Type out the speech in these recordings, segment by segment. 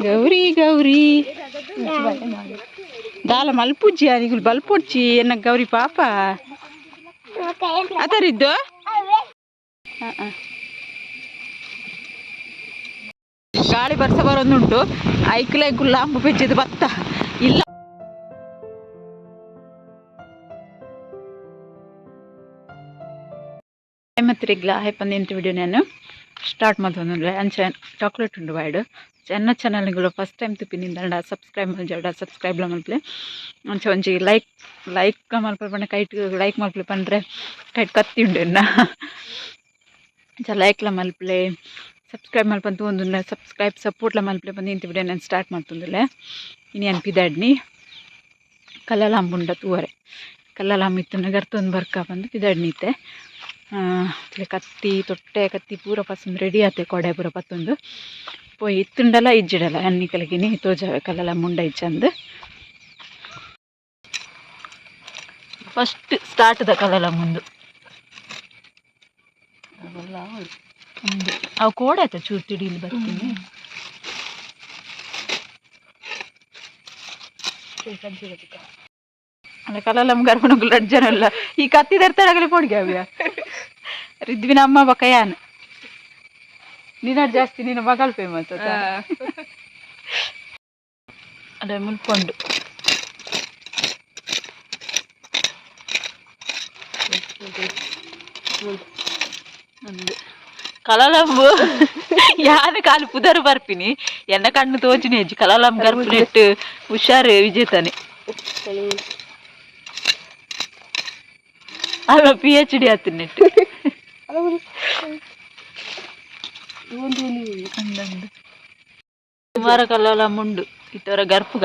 ಗೌರಿ ಗೌರಿ. ದಾಲ ಮಲ್ಪುಜ್ಜಿ ಅದಿಗು ಬಲ್ಪೊಡ್ಚಿ, ಎನ್ನ ಗೌರಿ ಪಾಪ. ಅದರಿದ್ದು? ಗಾಳಿ ಬರ್ಸ ಬರೋದುಂಟು. ಐಕ್ಲೆ ಗುಲ್ಲಾಂಬು ಪೆಜ್ಜಿದ ಭತ್ತ. ಇಲ್ಲ. ಮತ್ತಿರಿಗ್ಲ ಹೈಪಂದು ಎಂತ ವಿಡಿಯೋ ನಾನು. ಸ್ಟಾರ್ಟ್ ಮಾಡ್ತಂದ್ರೆ ಅಂಚ ಚಾಕ್ಲೇಟ್ ಉಂಡು ಬಾಯ್ಡು. ಚೆನ್ನ ಚಾನಲ್ಗಳು ಫಸ್ಟ್ ಟೈಮ್ ತುಪ್ಪಿನಿಂದ ಸಬ್ಸ್ಕ್ರೈಬ್ ಮಲ್ಜಡ ಸಬ್ಸ್ಕ್ರೈಬ್ ಮಲ್ಪಲೆ ಒಂಚ ಒಂಜಿ ಲೈಕ್ ಲೈಕ್ ಮಲ್ಪ ಪಂಡ ಕೈಟ್ ಲೈಕ್ ಮಲ್ಪಲೆ ಪಂಡ್ರೆ ಕೈಟ್ ಕತ್ತಿ ಉಂಡು ಲೈಕ್ ಲೈಕ್ಲ ಮಲ್ಪಲೆ ಸಬ್ಸ್ಕ್ರೈಬ್ ಮಾಡ್ಬಂತು ಒಂದು ಸಬ್ಸ್ಕ್ರೈಬ್ ಸಪೋರ್ಟ್ ಮಲ್ಪಲೆ ಬಂದು ಇಂಥ ವಿಡಿಯೋ ನಾನು ಸ್ಟಾರ್ಟ್ ಮಾಡ್ತಂದಿಲ್ಲ. ಪಿದಾಡ್ನಿ ಅನ್ಪಿದಾಡ್ನಿ ಕಲ್ಲಲಾಂಬುಂಡ ತೂವರೆ. ಕಲ್ಲಲಾಂಬ ಇತ್ತು ಗರ್ತೊಂದು ಬರ್ಕ ಬಂದು ಪಿದಾಡ್ನಿತ್ತೆ ಕತ್ತಿ, ತೊಟ್ಟೆ ಕತ್ತಿ ಪೂರ ಪಸಂದು ರೆಡಿ ಆತೆ, ಕೊಡೆ ಪೂರ ಪತ್ತೊಂದು. ಪೋಯಿ ಇತ್ತುಂಡಲ ಇಜ್ಜಿಡಲ ಅನ್ನಿ ಕಲಗಿನಿ ತೋಜಾವೆ ಕಲ್ಲಲ ಫಸ್ಟ್ ಸ್ಟಾರ್ಟ್ ದ ಕಲ್ಲಲ ಮುಂದು. ಒಂದು ಅವು ಕೋಡ ಆಯ್ತಾ ಚೂರು ತಿಡಿಲಿ ಬರ್ತೀನಿ. ಅಲ್ಲ ಕಲ್ಲಲ್ಲ ಗರ್ಭಣಗಳು ರಜ್ಜನಲ್ಲ ಈ ಕತ್ತಿ ತರ್ತಾಡಗಲಿ ಪೊಡ್ಗೆ ಅವ್ಯ. ರಿದ್ವಿನ ಅಮ್ಮ ಬಕಯಾನ್ ನೀನಾಡ್ ಜಾಸ್ತಿ ನಿನ್ನ ಮಗಳು ಫೇಮಸ್ ಅದೇ ಮುಲ್ಕೊಂಡು. ಕಲಲಂಬು. ಯಾರು ಕಾಲು ಪುದರ್ ಬರ್ಪಿನಿ ಎನ್ನ ಕಣ್ಣು ತೋಚಿನಿ ಹೆಜ್ಜಿ ಕಲಲಂಬ ಗರ್ಭ ನೆಟ್ಟು ಹುಷಾರು ವಿಜೇತಾನೆ ಅಲ್ಲ ಪಿ ಎಚ್ ಡಿ ಆತು ನೆಟ್ಟು ಅಂದಂದು ಸುಮಾರು ಕಲ್ಲಲ ಮುಂಡು ಇತ್ತವರ ಗರ್ಪುಗ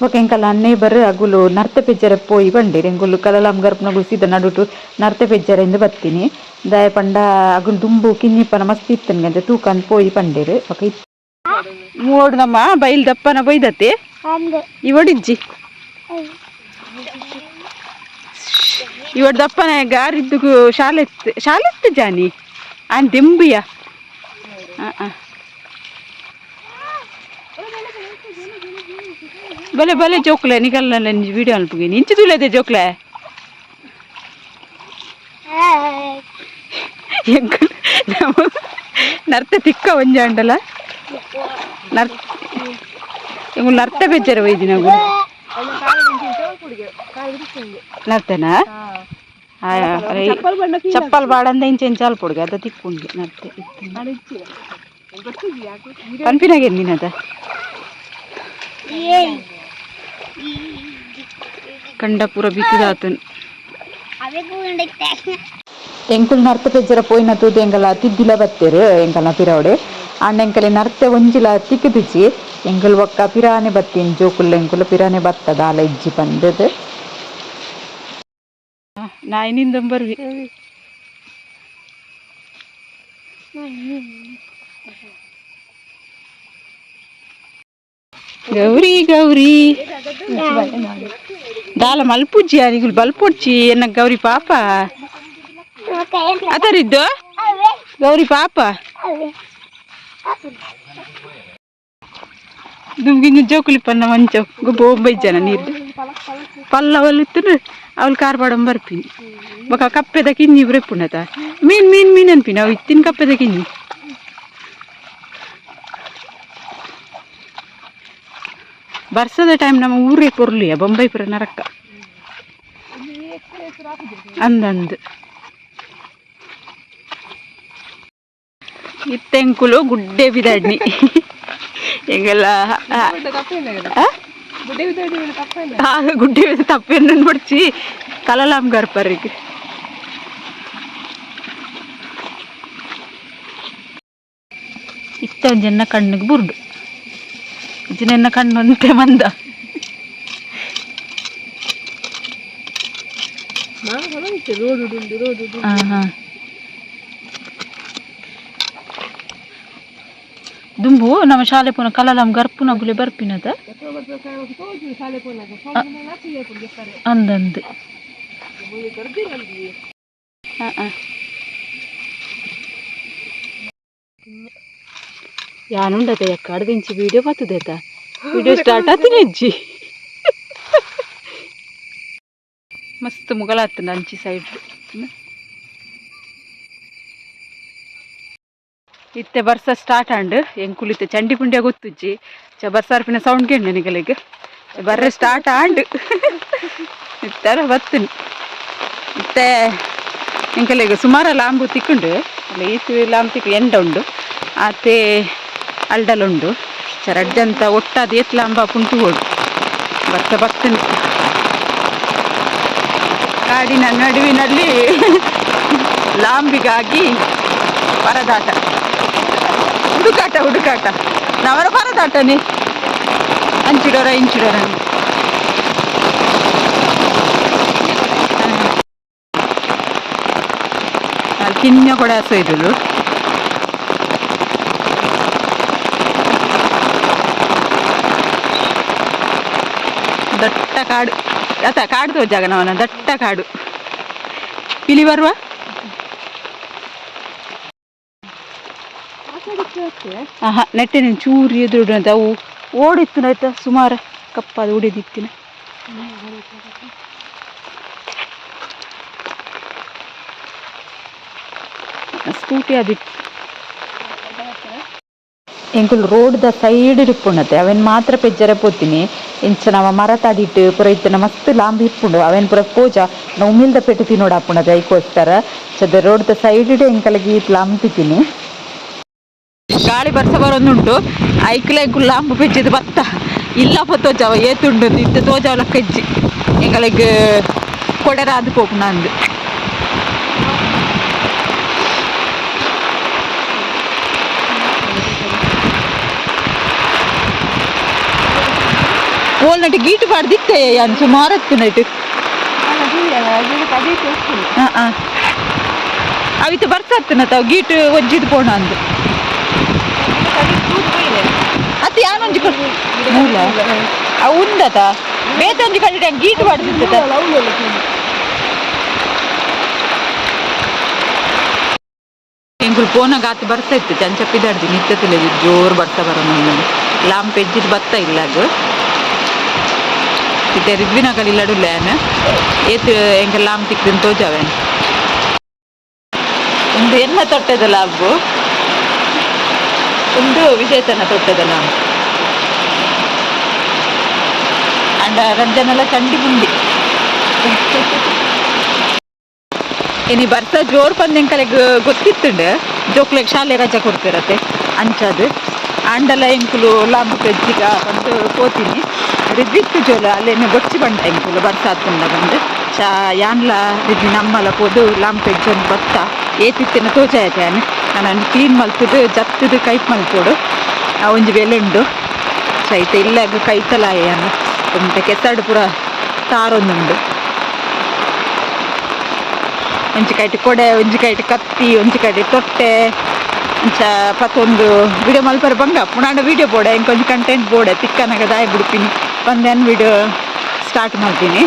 ಓಕೆ ಎಂಕಲ್ಲ ಅನ್ನೇ ಬರ್ ಅಗುಲು ನರ್ತ ಪೆಜ್ಜರ ಪೋಯಿ ಬಂಡಿರಿ. ಎಂಗುಲು ಕಲಲಂ ಗರ್ಪನ ಗುಸಿದ ನಡುಟು ನರ್ತ ಪೆಜ್ಜರ ಎಂದು ಬತ್ತೀನಿ ದಾಯ ಪಂಡ ಅಗುಲು ದುಂಬು ಕಿನ್ನಿಪ್ಪನ ಮಸ್ತ್ ಇತ್ತನ್ಗೆ ಅಂತ ತೂಕಂದ್ ಪೋಯಿ ಪಂಡಿರು ಓಕೆ ಮೂವಡು ನಮ್ಮ ಬೈಲ್ ದಪ್ಪನ ಬೈದತ್ತೆ? ಇವಡಿಜ್ಜಿ ಇವಡ್ ದಪ್ಪನ ಗಾರಿದ್ದು ಶಾಲೆ ಇತ್ತು ಶಾಲೆ ಇತ್ತು ಜಾನಿ? ದೆಂಬಿಯ. ಹಾಂ ಹಾಂ ಬಲೆ ಬಲೆ ಜೋಕ್ಲೆ ನಿಗಲ್ಲ ವಿಡಿಯೋ ಅನ್ಪುಗಿನಿ ಇಂಚು ತುಳದೆ ಜೋಕ್ಲೆ. ಎಂಕ್ ನಾವು ನರ್ತ ತಿಕ್ಕ ಒಂಜ ಉಂಡಲ್ಲ ನರ್ ಎಂಗು ನರ್ತ ಬೆಜ್ಜರ ಒಯ್ದಿ ನಾವು. ನರ್ತನಾ? ಚಪ್ಪಲ್ ಬಾಡಂದ ಇಂಚ ಇಂಚ ಅಲ್ಪೊಡ್ಗೆ ಅದ ತಿಕ್ಕೊಂಡ್ಗೆ ನರ್ತೆ ಕನ್ಪಿನಾಗೆ ನೀನದ? ಕಂಡ ಪೂರ ಬಿತ್ತಿದಾತನ್ ಎಂಕುಲ್ ನರ್ತ ಪೆಜ್ಜರ ಪೋಯಿನ ತೂದು ಎಂಕಲ ತಿದ್ದಿಲ ಬತ್ತೇರು ಎಂಕಲ್ನ ಪಿರಾವಡೆ. ಆಂಡ ಎಂಕಲೆ ನರ್ತೆ ಒಂಜಿಲ ತಿಕ್ಕಿದಿಚ್ಚಿ ಎಂಕಲ್ ಒಕ್ಕ ಪಿರಾನೆ ಬತ್ತೀನಿ ಜೋಕುಲ್ ಎಂಕುಲ ಪಿರಾನೆ ಬತ್ತದ ಆಲ ಇಜ್ಜಿ ಬಂದದ ನಾ ಇನ್ನಿಂದ ಬರ್ವಿ ಗೌರಿ ಗೌರಿ ದಾಲ ಮಲ್ಪುಜ್ಜಿ ನಿಗುಲು ಬಲ್ಪೊಡ್ಚಿ ಎನ್ನ ಗೌರಿ ಪಾಪ ಅದರಿದ್ದು ಗೌರಿ ಪಾಪ ದುಮ್ಗಿಂಗ ಜೋಕುಲಿ ಪನ್ನ ಮಂಚ ಗೊಬ್ಬ ಒಂಬೈ ಜನ ನೀರು ಪಲ್ಲ ಒಲಿತ್ತು ಅವಳು ಕಾರ್ಬಾಡಂ ಬರ್ಪಿನಿ ಬೊಕ ಕಪ್ಪೆದ ಕಿನ್ನಿ ಪುಣ್ಯತ ಮೀನ್ ಮೀನ್ ಮೀನ್ ಅನ್ಪಿನಿ ಅವು ಇತ್ತಿನ ಕಪ್ಪೆದ ಕಿನ್ನಿ. ಬರ್ಸದ ಟೈಮ್ ನಮ್ಮ ಊರೇ ಬೊಂಬೈ ಪುರ ನರಕ್ಕ. ಅಂದಂದು. ಇತ್ತೆಂಕುಲು ಗುಡ್ಡೆ ಬಿದಾಡ್ನಿ. ಎಂಗೆಲ್ಲ ಗುಡ್ಡೆ ಬಿದ ತಪ್ಪೇನು ನೋಡ್ಚಿ ಕಲಲಾಮ್ ಗರ್ಪರಿಗೆ ಇತ್ತ ಒಂಜನ್ನ ಕಣ್ಣಿಗೆ ಬುರ್ಡು ಇಜ್ಜಿನೆನ್ನ ಕಣ್ಣು ಅಂತೆ ಮಂದ ಹಾಂ ಹಾಂ ದುಂಬು ನಮ್ಮ ಶಾಲೆ ಪುನ ಕಲಲಂ ಗರ್ಪುನ ಗುಲೆ ಬರ್ಪಿನದ ಅಂದಂದು ಹಾಂ ಹಾಂ ಅಡ್ದಿಂಚಿ ವಿಡಿಯೋ ಬರ್ತದೈತ ವಿಡಿಯೋ ಸ್ಟಾರ್ಟ್ ಆತಿನ ಅಜ್ಜಿ. ಮಸ್ತ್ ಮುಗಲ ಆತನ ಅಂಚಿ ಸೈಡ್ ಇತ್ತೆ ಬರ್ಸ ಸ್ಟಾರ್ಟ್ ಆಂಡ್ ಎಂಕುಲಿತ್ತೆ ಚಂಡಿ ಪುಂಡಿಯ ಗೊತ್ತುಜ್ಜಿ. ಚ ಬರ್ಸಾರ್ಪಿನ ಸೌಂಡ್ ಕೇಳಿ ನಿಗಲಿಗೆ. ಬರ್ರೆ ಸ್ಟಾರ್ಟ್ ಆಂಡ್ ಇತ್ತರ ಬತ್ತೀನಿ. ಇತ್ತೆ ಎಂಕಲಿಗೆ ಸುಮಾರು ಲಾಂಬು ತಿಕ್ಕುಂಡು. ಈತು ಲಾಂಬು ತಿಕ್ಕು ಎಂಡ ಉಂಡು. ಆತೆ ಅಲ್ಡಲುಂಡು ಚರಡ್ಜಂತ ಒಟ್ಟಾದ ಏತ್ ಲಾಂಬ ಪುಂಟು ಹೋಡು. ಬರ್ತ ಬತ್ತುನಿ. ಕಾಡಿನ ನಡುವಿನಲ್ಲಿ ಲಾಂಬಿಗಾಗಿ ಪರದಾಟ ಹುಡುಕಾಟ ಹುಡುಕಾಟ ನವರ ಪರದಾಟನೇ ಅಂಚಿಡೋರ ಇಂಚಿಡೋರ ಕಿನ್ನ ಕೂಡ ಹಸು ದಟ್ಟ ಕಾಡು ಆತ ಕಾಡು ತೋಜಾಗ ನಾವನ ದಟ್ಟ ಕಾಡು ಇಲಿ ಬರುವ ಆಹಾ, ನೆಟ್ಟೆ ಚೂರು ಎದುರು ಅಂತ, ಅವು ಓಡಿತ್ತು ಆಯ್ತಾ ಸುಮಾರು ಕಪ್ಪಾದ ಉಡಿದಿತ್ತಿನ ಸ್ಕೂಟಿ ಅದಿತ್ತು ರೋಡ್ ದ ಸೈಡ್ ಇಪ್ಪುಂಡತೆ ಅವೆನ್ ಮಾತ್ರ ಪೆಜ್ಜರೆ ಪೋತಿನಿ ಇಂಚ ನಾವ ಮರ ತಾಡಿಟ್ಟು ಪುರ ಇತ್ತನ ಮಸ್ತ್ ಲಾಂಬಿ ಇಪ್ಪುಂಡು ಅವೆನ್ ಪುರ ಪೋಜ, ನಾವು ಉಮಿಲ್ದ ಪೆಟ್ಟು ತಿನ್ನೋಡು ಐಕೋಸ್ತಾರ ಐಕೋಸ್ಕರ. ರೋಡ್ ದ ಸೈಡ್ ಎಂಕಲಗಿ ಲಾಂಬಿ ತಿನ್ನಿ ಗಾಳಿ ಬರ್ಸ ಬರೋದುಂಟು. ಐಕ್ಲೆ ಲಾಂಬು ಪೆಜ್ಜಿದು ಬತ್ತ ಇಲ್ಲ ಪತ್ತೋಜಾವ ಏತುಂಡು ಇತ್ತು ತೋಜಾವಲ ಕಜ್ಜಿ. ಕೊಡರಾದು ಪೋಪು ನಂದು. ಓಲ್ ನಟಿ ಗೀಟು ಪಾಡ್ದಿತ್ತೆ ಯಾನ್ ಸುಮಾರು ಹತ್ತು ನೈಟ್ ಅವಿತ್ತು ಬರ್ಸತ್ತನ ತಾವು ಗೀಟು ಒಜ್ಜಿದ್ ಪೋಣ ಅಂದು. ಅತ್ತೆ ಯಾನೊಂಜಿ ಮೂಲ ಅವು ಉಂದತ ಬೇತೊಂಜಿ ಕಡೆ ಗೀಟು ಪಾಡ್ದಿತ್ತ ಎಂಕುಲು ಪೋನಾಗ ಆತು ಬರ್ತಾ ಇತ್ತು ಚಂಚಪ್ಪಿದಾಡ್ದು ನಿತ್ಯ ತಿಳಿದು ಜೋರು ಬರ್ತಾ ಬರೋದು ಲಾಂಪ್ ಎಜ್ಜಿದ್ ಬತ್ತ ಇಲ್ಲ ಅದು ಇತ್ತೆ ರಿದ್ವಿನ ಕಲಿಲ್ಲಡುಲ್ಲೇನ ಏತ್ ಎಂಕ ಲಾಂಪ್ ತಿಕ್ಕಿನ ತೋಜಾವೇನ್ ಒಂದು ಎನ್ನ ತೊಟ್ಟದ ಲಾಂಬು ಒಂದು ವಿಜೇತನ ತೊಟ್ಟದ ಲಾಂಬು ಅಂಡ ರಂಜನೆಲ್ಲ ಚಂಡಿ ಬುಂಡಿ ಇನಿ ಬರ್ತ ಜೋರ್ ಪಂದ್ಯಂಕಲೆ ಗೊತ್ತಿತ್ತುಂಡು. ಜೋಕ್ಲೆಗ್ ಶಾಲೆ ರಜೆ ಕೊಡ್ತಿರತ್ತೆ. ಅಂಚದು. ಆಂಡಲ ಎಂಕುಲು ಲಾಂಬು ಕಜ್ಜಿಗ ಬಂದು ಕೋತೀನಿ ರಿಜಿಕ್ ಜೋಲ ಅಲ್ಲೇನೆ ಬೊಚ್ಚಿ ಬಂಡ ಎಂಕುಲು ಬರ್ಸಾತುಂಡ ಬಂದು. ಚಾ, ಯಾನ್ಲ ರಿದ್ವಿ ನಮ್ಮಲ ಪೋದು ಲಾಂಬು ಪೆಜ್ಜೊಂದು ಬತ್ತ. ಏತಿತ್ತಿನ ತೋಜಾಯತಾನೆ ನಾನು ಕ್ಲೀನ್ ಮಲ್ತದು, ಜತ್ತದು, ಕೈಪ್ ಮಲ್ಪೋಡು ಒಂಜಿ ಸೈತ ಇಲ್ಲ ಕೈತಲಾಯ ಒಂಟ ಕೆಸಡು ಪೂರ ತಾರೊಂದುಂಡು. ಒಂಜಿ ಕೈಟ್ ಕೊಡೆ ಒಂಜಿ ಕೈಟ್ ಕತ್ತಿ ಒಂಜಿ ಕೈಟ್ ತೊಟ್ಟೆ ಅಂಚ ಪತ್ತೊಂದು ವಿಡಿಯೋ ಮಲ್ಪರ ಬಂಗ. ಪುನಾಂಡ ವಿಡಿಯೋ ಬೋಡೆ ಇಂಕೊಂಜಿ ಕಂಟೆಂಟ್ ಬೋಡೆ ತಿಕ್ಕನಾಗ ದಾಯ ಬಿಡ್ತೀನಿ. ಬಂದೇನು ವಿಡಿಯೋ ಸ್ಟಾರ್ಟ್ ಮಾಡ್ತೀನಿ.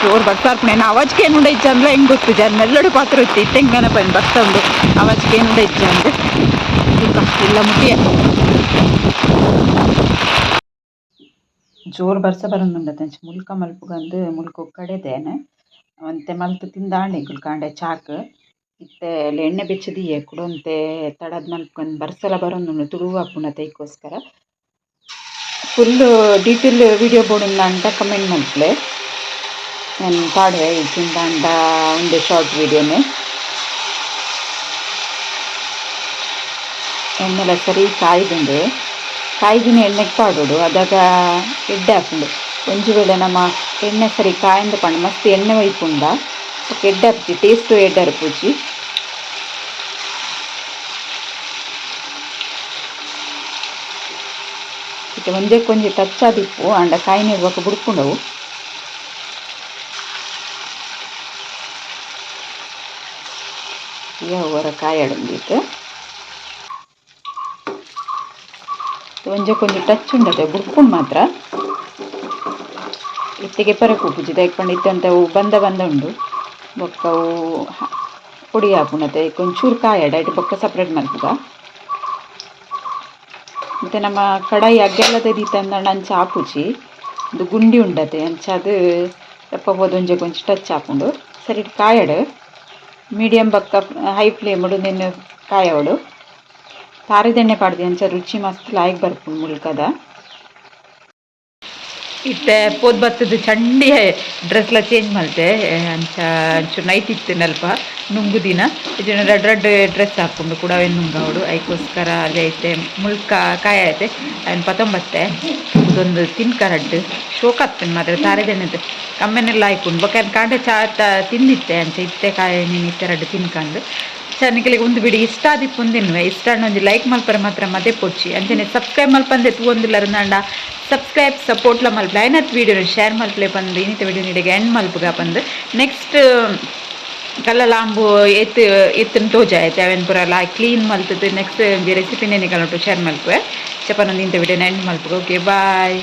ಜೋರು ಬರ್ಸಾರ್ಪಣೆ ಅವಾಜ್ಗೆ ಏನು ಇಜ್ಜ ಅಂದ್ರೆ ಹೆಂಗೆ ಗೊತ್ತು? ಜನ ಮೆಲ್ಲಡು ಪಾತ್ರ ಇತ್ತು ಇತ್ತೆಂಗೆ ಪೈನ್ ಬರ್ತಂದು ಅವಾಜ್ಗೆ ಏನು ಇಜ್ಜ ಅಂದ್ರೆ ಇಲ್ಲ ಮುಟ್ಟಿಯ ಜೋರು ಬರ್ಸ ಬರೋದುಂಡ ತಂಚ ಮುಲ್ಕ ಮಲ್ಪುಗಂದು ಮುಲ್ಕ ಕಡೆದೇನೆ ಒಂತೆ ಮಲ್ತು ತಿಂದಾಂಡೆ ಗುಲ್ಕಾಂಡೆ ಕಾಂಡೆ ಚಾಕ್. ಇತ್ತೆ ಎಣ್ಣೆ ಬೆಚ್ಚದಿಯೆ ಕುಡೊಂತೆ ತಡದ್ ಮಲ್ಪುಗಂದು ಬರ್ಸಲ ಬರೊಂದುಂಡು ತುಳುವು ಆಪುನ ತೈಕೋಸ್ಕರ. ಫುಲ್ಲು ಡೀಟೇಲ್ ವಿಡಿಯೋ ಬೋಡುಂಡ ಅಂತ ಕಮೆಂಟ್ ಮಲ್ಪಲೆ ನಾನು ಪಾಡುವೆ ಇಜ್ಜಿಂದಾಂಡ ಒಂದು ಶಾರ್ಟ್ ವಿಡಿಯೋನೇ. ಎಣ್ಣೆಲ್ಲ ಸರಿ ಕಾಯ್ದುಂಡು. ಕಾಯ್ದಿನ ಎಣ್ಣೆಗೆ ಪಾಡೋಡು ಅದಾಗ ಎಡ್ಡೆ ಹಾಕೊಂಡು ಒಂಜಿ ವೇಳೆ ನಮ್ಮ ಎಣ್ಣೆ ಸರಿ ಕಾಯಂದು ಪಂಡ ಮಸ್ತ್ ಎಣ್ಣೆ ಒಯ್ಪುಂಡ ಎಡ್ಡೆ ಹಾಕ್ತಿ ಟೇಸ್ಟು ಎಡ್ಡೆ ಅರ್ಪುಜಿ ಇತ್ತೆ ಒಂದೇ ಕೊಂಜಿ ಟಚ್ ಆದಿಪ್ಪು ಅಂಡ ಕಾಯಿ ನೀರು ಬೊಕ ಬುಡ್ಪುಂಡವು ಯಾವರ ಕಾಯಾಡೊಂದಿತ್ತು ಒಂಜೆ ಕೊಂಚ ಟಚ್ ಉಂಡತೆ ಬುಡ್ಪುಂಡು ಮಾತ್ರ. ಇತ್ತಿಗೆ ಪರಕು ಉಪ್ಪುಜಿ ದೈಕ್ಪಂಡು ಇತ್ತಂತ, ಅವು ಬಂದ ಬಂದ ಉಂಡು. ಬೊಕ್ಕ ಅವು ಹಾಕುಣತೆ ಒಂಚೂರು ಕಾಯಡ ಇಟ್ಟು ಬೊಕ್ಕ ಸಪ್ರೇಟ್ ಮಲ್ಪುಗ ಮತ್ತು ನಮ್ಮ ಕಡಾಯಿ ಅಗ್ಗೆಲ್ಲ ತೆದೀತಂದ ಅಂಚ ಹಾಕುಚಿ. ಇದು ಗುಂಡಿ ಉಂಡತೆ ಅಂಚ ಅದು ಎಪ್ಪ ಹೋದೊಂಜೆ ಕೊಂಚ ಟಚ್ ಹಾಕೊಂಡು. ಸರಿ ಕಾಯಡು ಮೀಡಿಯಂ ಬಕ್ಕ ಹೈ ಫ್ಲೇಮಡು ನಿನ್ನ ಕಾಯವಡು ತಾರಿದೆಣ್ಣೆ ಪಾಡ್ದು ಅಂಚ ರುಚಿ ಮಸ್ತ್ ಲಾಯ್ಕ್ ಬರ್ಪುಂಡು ಮುಲ್ಕದ. ಇತ್ತೆ ಪೋದ್ ಬತ್ತದ ಚಂಡಿ ಡ್ರೆಸ್ಲ ಚೇಂಜ್ ಮಲ್ತೆ ಅಂಚ ಅಂಚು ನೈಟ್ ಇತ್ತು ನಲ್ಪ, ನುಂಗು ದಿನ. ಇದನ್ನ ರೆಡ್ ರೆಡ್ ಡ್ರೆಸ್ ಹಾಕೊಂಡು ಕೂಡ ನುಂಗವಡು ಅದಕ್ಕೋಸ್ಕರ ಅದೇ ಐತೆ, ಮುಲ್ಕ ಕಾಯ ಐತೆ ಅದನ್ನು ಪತೊಂಬತ್ತೆ. ಇದೊಂದು ತಿನ್ಕ ರಡ್ಡು. ಶೋಕ್ ಆಗ್ತೇನೆ ಮಾತ್ರ ತಾರೆದೆಣ್ಣೆದು ಕಮ್ಮೆನೆಲ್ಲ ಹಾಯ್ಕೊಂಡು. ಬಕ್ಕ ಕಾಂಡೆ ಚಾ ತಿಂದಿತ್ತೆ ಅಂಚ ಇತ್ತೆ ಕಾಯಿ, ನೀನು ಇತ್ತೆ ರಡ್ಡು ತಿನ್ಕಂಡು. ಚನ್ನಕಿಲಿಗೆ ಒಂದು ಬಿಡಿ ಇಷ್ಟ ಆದಿಪ್ಪು ಇಷ್ಟ ಒಂದು ಲೈಕ್ ಮಲ್ಪರೆ ಮಾತ್ರ ಮದೆ ಪೊಚ್ಚಿ ಅಂಚನೆ ಸಬ್ಸ್ಕ್ರೈಬ್ ಮಲ್ಪಂದೆ ತೂವೊಂದಿಲ್ಲರ ನಂಡ ಸಬ್ಸ್ಕ್ರೈಬ್ ಸಪೋರ್ಟ್ಲ ಮಲ್ಪಲೆ. ಐನತ್ ವೀಡಿಯೋ ಶೇರ್ ಮಲ್ಪಲೆ ಬಂದು, ಇನ್ನಿತ ವೀಡಿಯೋ ನಿಡಿಗೆ ಎಂಡ್ ಮಲ್ಪಗ ಬಂದು. ನೆಕ್ಸ್ಟ್ ಕಲ್ಲ ಲಾಂಬು ಎತ್ತು ಎತ್ತಿನ ತೋಜ ಆಯ್ತು ಅವೆನ್ ಪೂರ ಲಾ ಕ್ಲೀನ್ ಮಲ್ತದ್ದು ನೆಕ್ಸ್ಟ್ ರೆಸಿಪಿನೇ ನಿಕಲೊಟ್ಟು ಶೇರ್ ಮಲ್ಪುವೆ. ಚಪನೊಂದು ಇಂಥ ವಿಡಿಯೋನ ಎಂಡ್ ಮಲ್ಪಗ. Okay bye